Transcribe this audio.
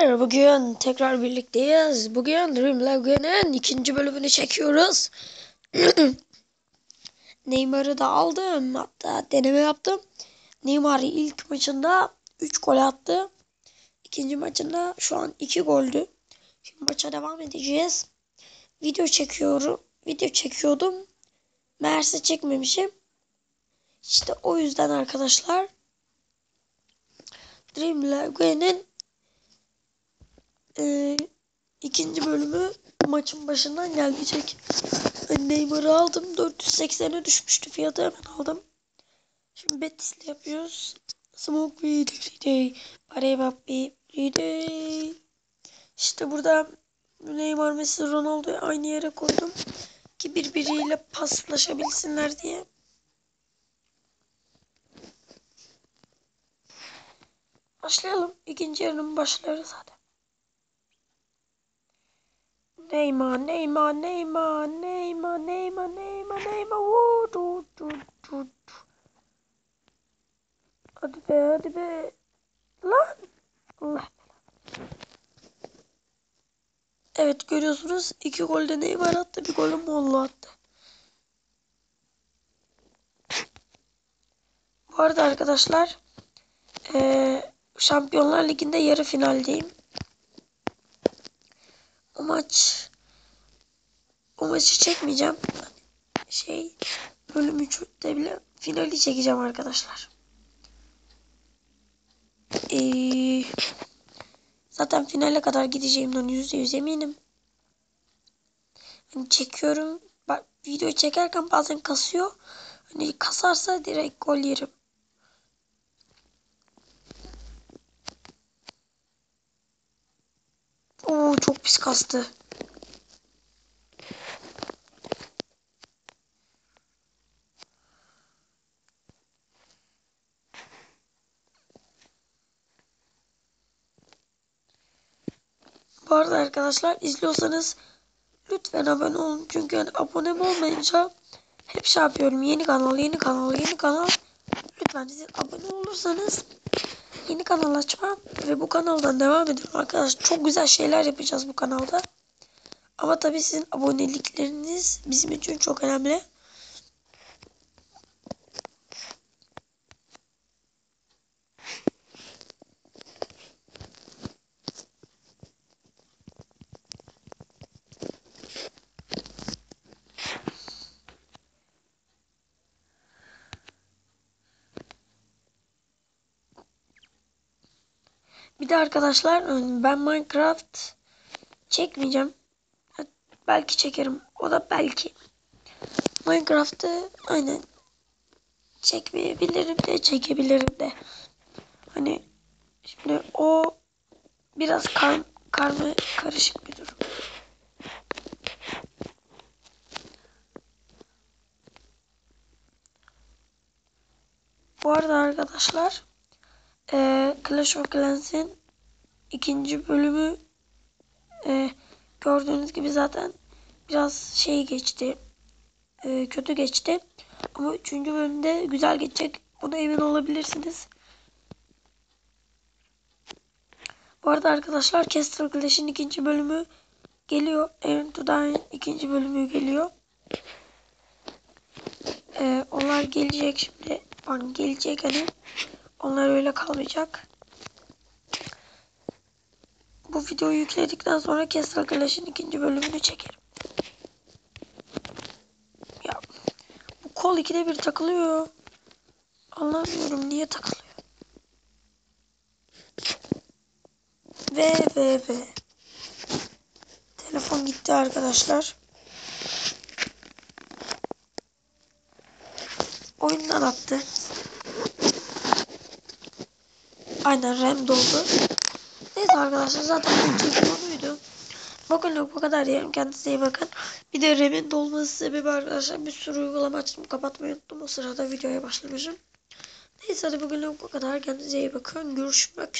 Bugün tekrar birlikteyiz. Bugün Dream Lagoon'un ikinci bölümünü çekiyoruz. Neymar'ı da aldım. Hatta deneme yaptım. Neymar ilk maçında 3 gol attı. İkinci maçında şu an 2 goldü. Şimdi maça devam edeceğiz. Video çekiyorum. Video çekiyordum. Meğerse çekmemişim. İşte o yüzden arkadaşlar Dream Lagoon'un e, ikinci bölümü maçın başından gelecek. Neymar'ı aldım. 480'e düşmüştü fiyatı hemen aldım. Şimdi Betis'le yapıyoruz. Smoke weed every day. Parey papi every day. İşte burada Neymar, Messi, Ronaldo'yu aynı yere koydum. Ki birbiriyle paslaşabilsinler diye. Başlayalım. İkinci yarının başlarız hadi. Neymar, Neymar, Neymar, Neymar, Neymar, Neymar, Neymar. Woo, du, du, du, du. Hadi be, hadi be. Lan. Allah. Evet görüyorsunuz. iki golde Neymar attı. Bir golü Mollo attı. Bu arada arkadaşlar ee, Şampiyonlar Ligi'nde yarı finaldeyim. O maç o maçı çekmeyeceğim. Şey bölüm 3'te bile finali çekeceğim arkadaşlar. Ee, zaten finale kadar gideceğimden yüzde yüz eminim. Hani çekiyorum. Bak videoyu çekerken bazen kasıyor. Hani kasarsa direkt gol yerim. Oo çok pis kastı. Bu arada arkadaşlar izliyorsanız lütfen abone olun. Çünkü yani abone olmayınca hep şey yapıyorum. Yeni kanal, yeni kanal, yeni kanal. Lütfen siz abone olursanız yeni kanal açmam ve bu kanaldan devam ediyorum arkadaşlar. Çok güzel şeyler yapacağız bu kanalda. Ama tabii sizin abonelikleriniz bizim için çok önemli. Bir de arkadaşlar ben Minecraft çekmeyeceğim. Belki çekerim. O da belki. Minecraft'ı aynen çekmeyebilirim de çekebilirim de. Hani şimdi o biraz kar, karma karışık bir durum. Bu arada arkadaşlar e, Clash of Clans'in ikinci bölümü e, gördüğünüz gibi zaten biraz şey geçti. E, kötü geçti. Ama üçüncü bölümde güzel geçecek. Buna emin olabilirsiniz. Bu arada arkadaşlar Castle Clash'in ikinci bölümü geliyor. Aaron to Die'nin ikinci bölümü geliyor. Ee, onlar gelecek şimdi. Pardon gelecek hani. Onlar öyle kalmayacak. Bu videoyu yükledikten sonra Castle Clash'in ikinci bölümünü çekerim. Ya bu kol ikide bir takılıyor. Anlamıyorum niye takılıyor. Ve ve ve. Telefon gitti arkadaşlar. Oyundan attı. Aynen RAM doldu. Neyse arkadaşlar zaten bu konuydu. Bugünlük bu kadar diyelim. Kendinize iyi bakın. Bir de RAM'in dolması sebebi arkadaşlar bir sürü uygulama açtım. Kapatmayı unuttum. O sırada videoya başlamışım. Neyse hadi bugünlük bu kadar. Kendinize iyi bakın. Görüşmek